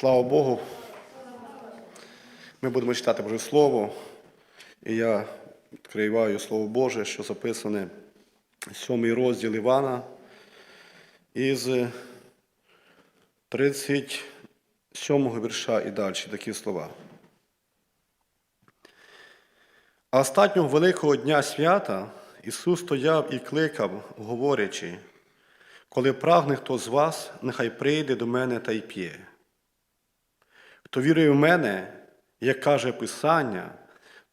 Слава Богу. Ми будемо читати Боже Слово. І я відкриваю Слово Боже, що записане сьомий розділ Івана із 37 вірша і далі такі слова. Остатнього великого дня свята Ісус стояв і кликав, говорячи, коли прагне хто з вас, нехай прийде до мене та й п'є. Хто вірує в мене, як каже Писання,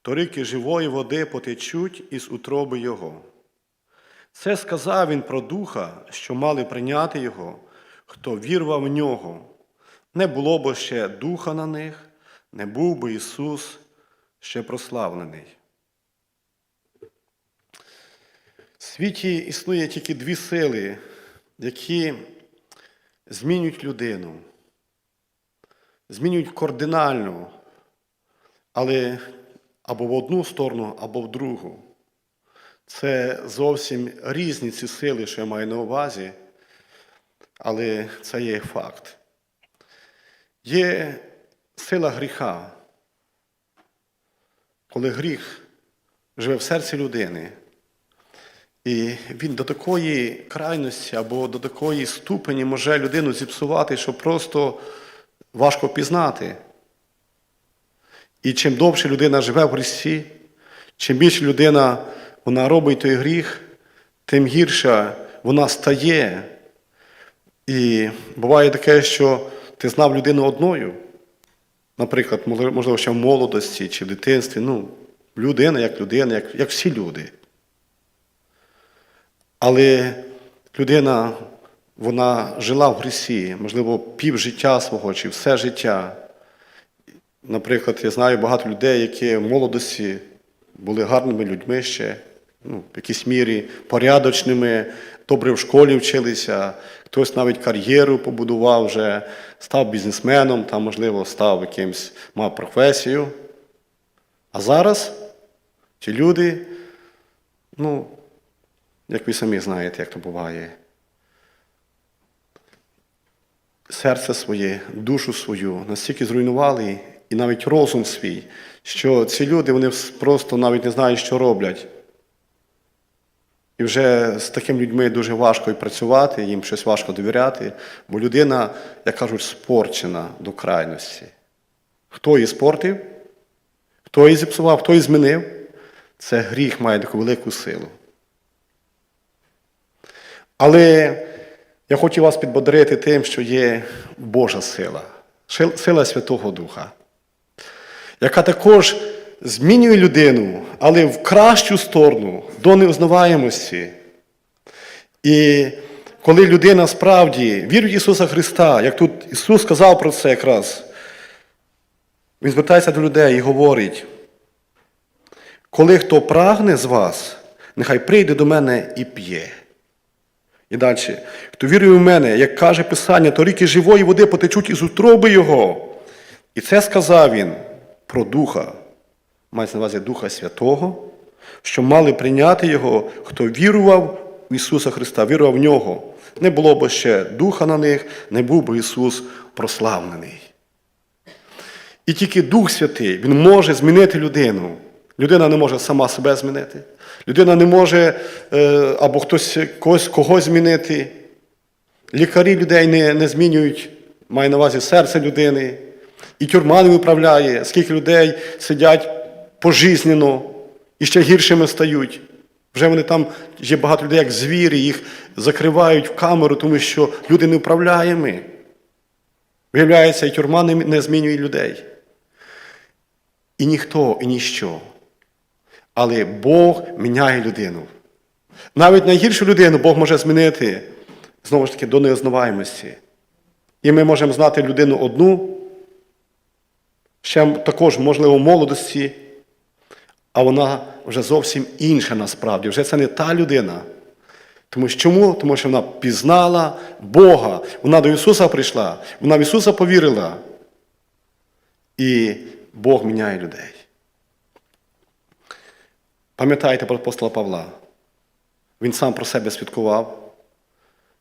то ріки живої води потечуть із утроби Його. Це сказав він про духа, що мали прийняти Його, хто вірував в нього. Не було б ще духа на них, не був би Ісус ще прославлений. В світі існує тільки дві сили, які змінюють людину, змінюють кардинально, але або в одну сторону, або в другу. Це зовсім різні ці сили, що я маю на увазі, але це є факт. Є сила гріха, коли гріх живе в серці людини. І він до такої крайності або до такої ступені може людину зіпсувати, що просто важко пізнати. І чим довше людина живе в грісі, чим більше людина вона робить той гріх, тим гірше вона стає. І буває таке, що ти знав людину одною, наприклад, можливо, ще в молодості чи в дитинстві. Ну, людина як людина, як, як всі люди. Але людина, вона жила в грісі, можливо, пів життя свого чи все життя. Наприклад, я знаю багато людей, які в молодості були гарними людьми ще, ну, в якійсь мірі порядочними, добре в школі вчилися, хтось навіть кар'єру побудував вже, став бізнесменом, там, можливо, став якимсь, мав професію. А зараз ті люди, ну, як ви самі знаєте, як то буває. Серце своє, душу свою настільки зруйнували, і навіть розум свій, що ці люди вони просто навіть не знають, що роблять. І вже з такими людьми дуже важко і працювати, їм щось важко довіряти, бо людина, як кажуть, спорчена до крайності. Хто її спортив, хто її зіпсував, хто її змінив, це гріх має таку велику силу. Але я хочу вас підбодрити тим, що є Божа сила, сила Святого Духа, яка також змінює людину, але в кращу сторону до неузнаваємості. І коли людина справді вірить в Ісуса Христа, як тут Ісус сказав про це якраз, Він звертається до людей і говорить, коли хто прагне з вас, нехай прийде до мене і п'є. І далі. Хто вірує в мене, як каже Писання, то ріки живої води потечуть із утроби Його. І це сказав він про Духа, мається на увазі Духа Святого, що мали прийняти Його, хто вірував в Ісуса Христа, вірував в Нього. Не було б ще Духа на них, не був би Ісус прославлений. І тільки Дух Святий, Він може змінити людину. Людина не може сама себе змінити. Людина не може е, або хтось когось, когось змінити. Лікарі людей не не змінюють, має на увазі серце людини. І тюрма не виправляє, скільки людей сидять пожизнено і ще гіршими стають. Вже вони там є багато людей, як звірі, їх закривають в камеру, тому що люди не вправляємі. Виявляється, і тюрма не змінює людей. І ніхто, і ніщо. Але Бог міняє людину. Навіть найгіршу людину Бог може змінити, знову ж таки, до неознаваємості. І ми можемо знати людину одну, ще також, можливо, в молодості, а вона вже зовсім інша насправді. Вже це не та людина. Тому що чому? Тому що вона пізнала Бога. Вона до Ісуса прийшла, вона в Ісуса повірила. І Бог міняє людей. Пам'ятаєте про апостола Павла? Він сам про себе свідкував,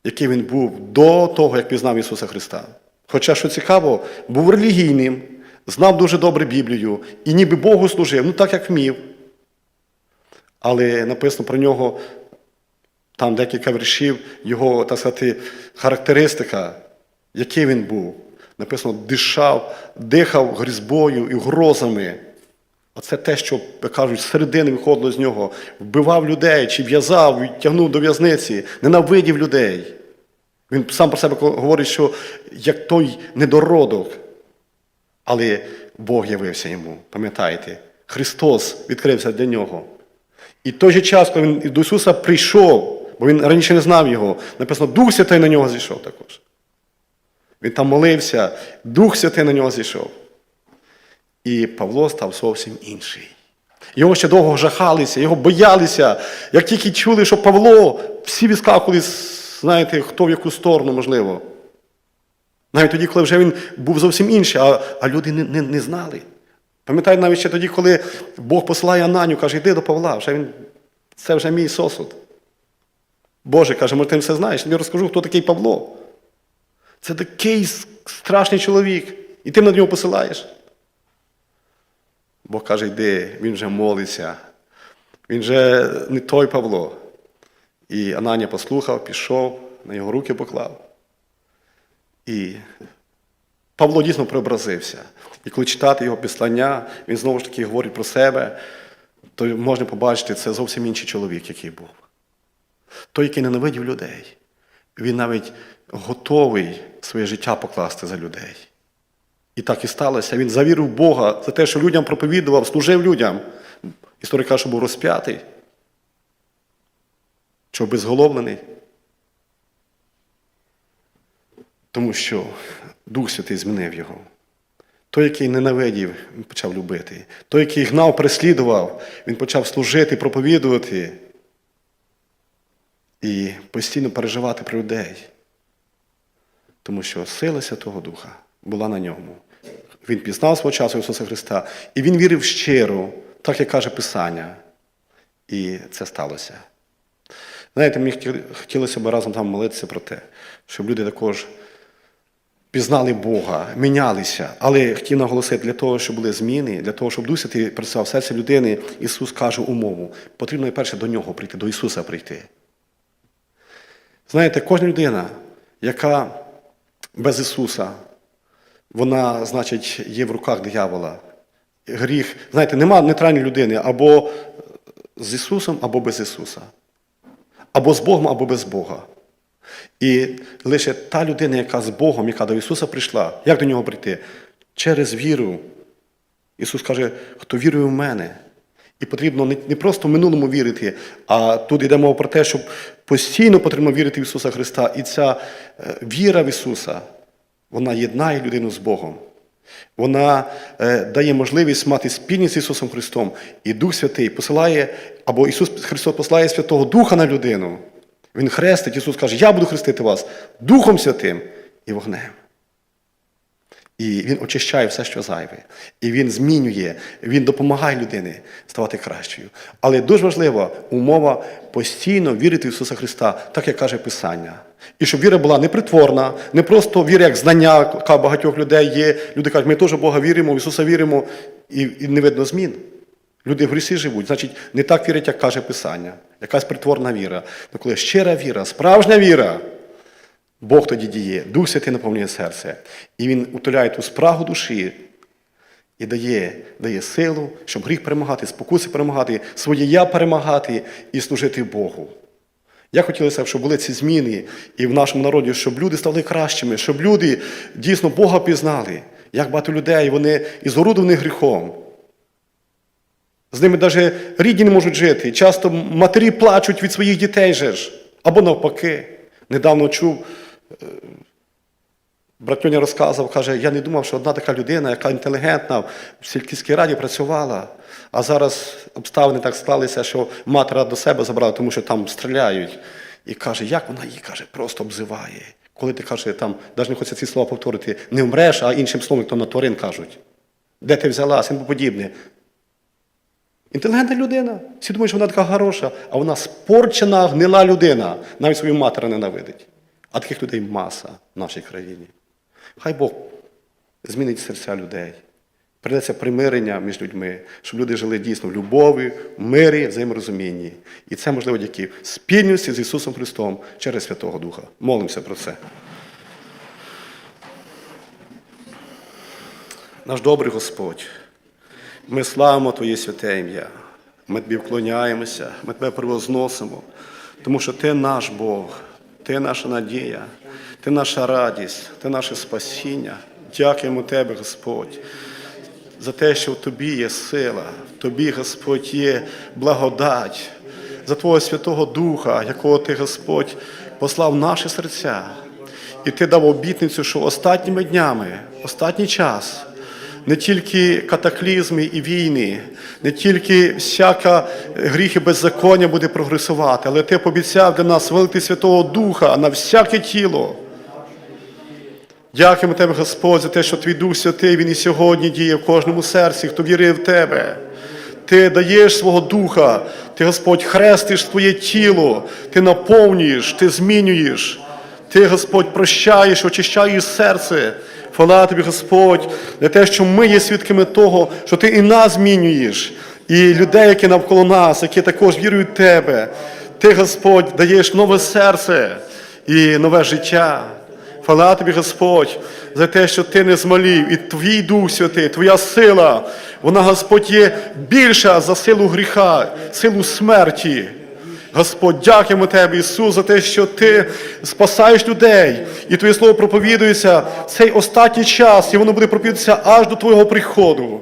який він був до того, як пізнав Ісуса Христа. Хоча, що цікаво, був релігійним, знав дуже добре Біблію і ніби Богу служив, ну так як вмів. Але написано про нього там декілька віршів, його, так сказати, характеристика, який він був. Написано, дишав, дихав грізбою і грозами. Оце те, що, як кажуть, середини виходило з нього, вбивав людей, чи в'язав, відтягнув до в'язниці, ненавидів людей. Він сам про себе говорить, що як той недородок. Але Бог явився йому, пам'ятаєте? Христос відкрився для нього. І в той же час, коли він до Ісуса прийшов, бо він раніше не знав його, написано, Дух Святий на нього зійшов також. Він там молився, Дух Святий на нього зійшов. І Павло став зовсім інший. Його ще довго жахалися, його боялися. Як тільки чули, що Павло, всі відскакували, знаєте, хто в яку сторону, можливо. Навіть тоді, коли вже він був зовсім інший, а, а люди не, не, не знали. Пам'ятаю навіть ще тоді, коли Бог посилає Ананю, каже, йди до Павла, вже він, це вже мій сосуд. Боже, каже, може, ти все знаєш, я розкажу, хто такий Павло. Це такий страшний чоловік. І ти на нього посилаєш. Бог каже, йди, він вже молиться. Він вже не той Павло. І Ананія послухав, пішов, на його руки поклав. І Павло дійсно преобразився. І коли читати його післання, він знову ж таки говорить про себе, то можна побачити, це зовсім інший чоловік, який був. Той, який ненавидів людей. Він навіть готовий своє життя покласти за людей. І так і сталося. Він завірив Бога за те, що людям проповідував, служив людям. Історик каже, що був розп'ятий, що безголовлений. Тому що Дух Святий змінив його. Той, який ненавидів, він почав любити. Той, який гнав, переслідував, він почав служити, проповідувати і постійно переживати про людей. Тому що сила Святого Духа була на ньому. Він пізнав свого часу Ісуса Христа, і він вірив щиро, так як каже Писання. І це сталося. Знаєте, мені хотілося б разом там молитися про те, щоб люди також пізнали Бога, мінялися. Але хотів наголосити, для того, щоб були зміни, для того, щоб Дух Святий працював в серці людини, Ісус каже умову. Потрібно перше до нього прийти, до Ісуса прийти. Знаєте, кожна людина, яка без Ісуса, вона, значить, є в руках диявола. Гріх. Знаєте, нема нейтральної людини або з Ісусом, або без Ісуса. Або з Богом, або без Бога. І лише та людина, яка з Богом, яка до Ісуса прийшла, як до нього прийти? Через віру. Ісус каже, хто вірує в мене. І потрібно не, просто в минулому вірити, а тут йде мова про те, щоб постійно потрібно вірити в Ісуса Христа. І ця е, віра в Ісуса, вона єднає людину з Богом. Вона е, дає можливість мати спільність з Ісусом Христом. І Дух Святий посилає, або Ісус Христос посилає Святого Духа на людину. Він хрестить, Ісус каже, я буду хрестити вас Духом Святим і вогнем. І Він очищає все, що зайве. І Він змінює, Він допомагає людині ставати кращою. Але дуже важлива умова постійно вірити в Ісуса Христа, так як каже Писання. І щоб віра була не притворна, не просто віра як знання, яка багатьох людей є. Люди кажуть, ми теж в Бога віримо, в Ісуса віримо, і, і не видно змін. Люди в грісі живуть, значить, не так вірять, як каже Писання. Якась притворна віра. Ну, коли щира віра, справжня віра, Бог тоді діє, Дух Святий наповнює серце. І Він утоляє ту спрагу душі і дає, дає силу, щоб гріх перемагати, спокуси перемагати, своє я перемагати і служити Богу. Я хотілося, щоб були ці зміни і в нашому народі, щоб люди стали кращими, щоб люди дійсно Бога пізнали. Як багато людей, вони ізорудовані гріхом. З ними навіть рідні не можуть жити. Часто матері плачуть від своїх дітей же ж. Або навпаки. Недавно чув, братьоня розказував, каже, я не думав, що одна така людина, яка інтелігентна, в сільській раді працювала, а зараз обставини так склалися, що матера до себе забрала, тому що там стріляють. І каже, як вона її каже, просто обзиває. Коли ти каже, там, навіть не хочеться ці слова повторити, не вмреш, а іншим словом, то на тварин кажуть. Де ти взялася, і подібне. Інтелігентна людина. Всі думають, що вона така хороша, а вона спорчена, гнила людина. Навіть свою матері ненавидить. А таких людей маса в нашій країні. Хай Бог змінить серця людей. Придеться примирення між людьми, щоб люди жили дійсно в любові, в мирі, взаєморозумінні. І це можливо тільки спільності з Ісусом Христом через Святого Духа. Молимося про це. Наш добрий Господь, ми славимо Твоє святе ім'я. Ми тобі вклоняємося, ми тебе превозносимо, тому що ти наш Бог, ти наша надія, ти наша радість, ти наше спасіння. Дякуємо Тебе, Господь, за те, що в тобі є сила, в тобі, Господь, є благодать, за Твого Святого Духа, якого Ти, Господь, послав в наші серця. І ти дав обітницю, що останніми днями, останній час, не тільки катаклізми і війни, не тільки всяка гріх і беззаконня буде прогресувати, але ти пообіцяв для нас вилити Святого Духа на всяке тіло. Дякуємо Тебе, Господь, за те, що Твій Дух Святий, Він і сьогодні діє в кожному серці, хто вірив в Тебе. Ти даєш свого духа, ти, Господь, хрестиш Твоє тіло, ти наповнюєш, ти змінюєш. Ти, Господь, прощаєш, очищаєш серце. Хвала тобі, Господь, за те, що ми є свідками того, що ти і нас змінюєш, і людей, які навколо нас, які також вірують в Тебе. Ти, Господь, даєш нове серце і нове життя. Хвала тобі, Господь, за те, що ти не змолів, і твій Дух Святий, твоя сила, вона, Господь, є більша за силу гріха, силу смерті. Господь, дякуємо Тебе, Ісус, за те, що Ти спасаєш людей, і Твоє Слово проповідується цей останній час, і воно буде проповідуватися аж до Твого приходу.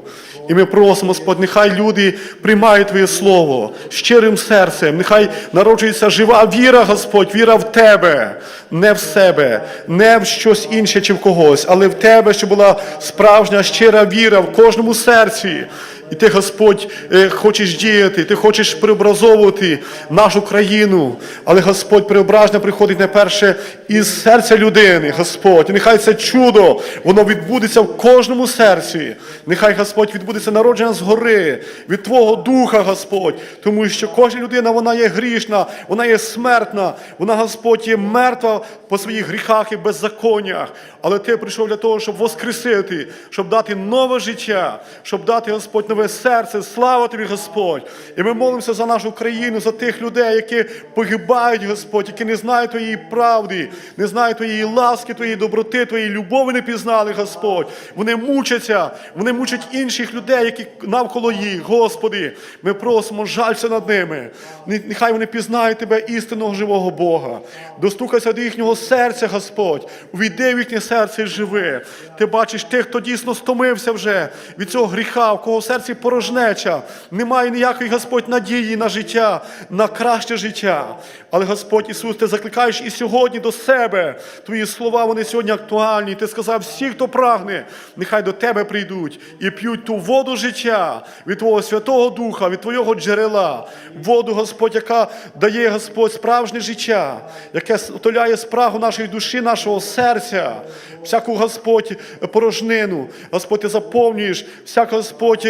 І ми просимо, Господь, нехай люди приймають Твоє Слово щирим серцем, нехай народжується жива віра, Господь, віра в Тебе, не в себе, не в щось інше чи в когось, але в Тебе, щоб була справжня щира віра в кожному серці. І ти, Господь, е, хочеш діяти, ти хочеш преобразовувати нашу країну. Але Господь преображення приходить найперше із серця людини, Господь. І нехай це чудо, воно відбудеться в кожному серці. Нехай Господь відбудеться народження згори від Твого Духа, Господь. Тому що кожна людина вона є грішна, вона є смертна, вона, Господь, є мертва по своїх гріхах і беззаконнях. Але ти прийшов для того, щоб воскресити, щоб дати нове життя, щоб дати, Господь, нове серце. Слава тобі, Господь! І ми молимося за нашу країну, за тих людей, які погибають, Господь, які не знають Твоєї правди, не знають Твоєї ласки, Твоєї доброти, Твоєї любові не пізнали, Господь. Вони мучаться, вони мучать інших людей, які навколо їх. Господи, ми просимо, жалься над ними. Нехай вони пізнають Тебе, істинного живого Бога. Достукайся до їхнього серця, Господь. Увійди в їхнє серце і живи. Ти бачиш тих, хто дійсно стомився вже від цього гріха, в кого в серці порожнеча. Немає ніякої, Господь, надії на життя, на краще життя. Але Господь Ісус, ти закликаєш і сьогодні до себе. Твої слова, вони сьогодні актуальні. Ти сказав, всі, хто прагне, нехай до тебе прийдуть і п'ють ту воду життя від Твого Святого Духа, від Твого джерела. Воду, Господь, яка дає, Господь, справжнє життя, яке утоляє спрагу нашої душі, нашого серця, всяку, Господь, порожнину. Господь, ти заповнюєш, всяке, Господь,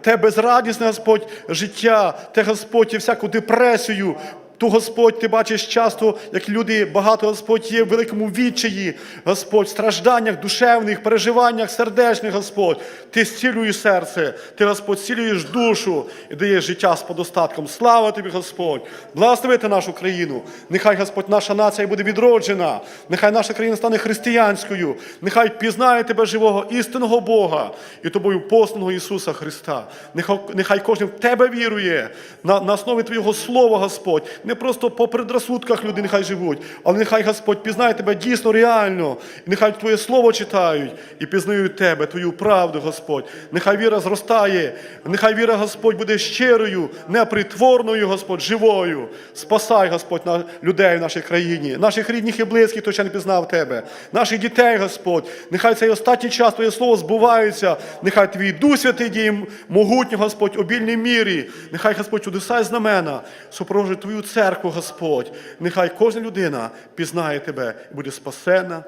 те безрадісне, Господь, життя, те, Господь, всяку депресію. Ту Господь, ти бачиш часто, як люди багато Господь є в великому відчаї, Господь, стражданнях, душевних, переживаннях, сердечних, Господь. Ти зцілюєш серце, ти, Господь, зцілюєш душу і даєш життя з подостатком. Слава тобі, Господь! Благословити нашу країну. Нехай, Господь, наша нація буде відроджена. Нехай наша країна стане християнською. Нехай пізнає тебе живого істинного Бога і тобою посланого Ісуса Христа. Нехай, нехай кожен в тебе вірує на, на основі Твого Слова, Господь. Не просто по предрассудках люди нехай живуть, але нехай Господь пізнає тебе дійсно реально. І нехай Твоє Слово читають і пізнають Тебе, Твою правду, Господь. Нехай віра зростає, нехай віра, Господь, буде щирою, непритворною, Господь, живою. Спасай, Господь, людей в нашій країні, наших рідних і близьких, хто ще не пізнав Тебе, наших дітей, Господь. Нехай цей останній час Твоє Слово збувається. Нехай Твій Дух Святий діє могутньо, Господь, обільній мірі. Нехай, Господь, чудеса і знамена супроводжують Твою церкву, Господь. Нехай кожна людина пізнає Тебе і буде спасена.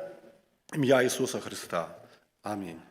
Ім'я Ісуса Христа. Амінь.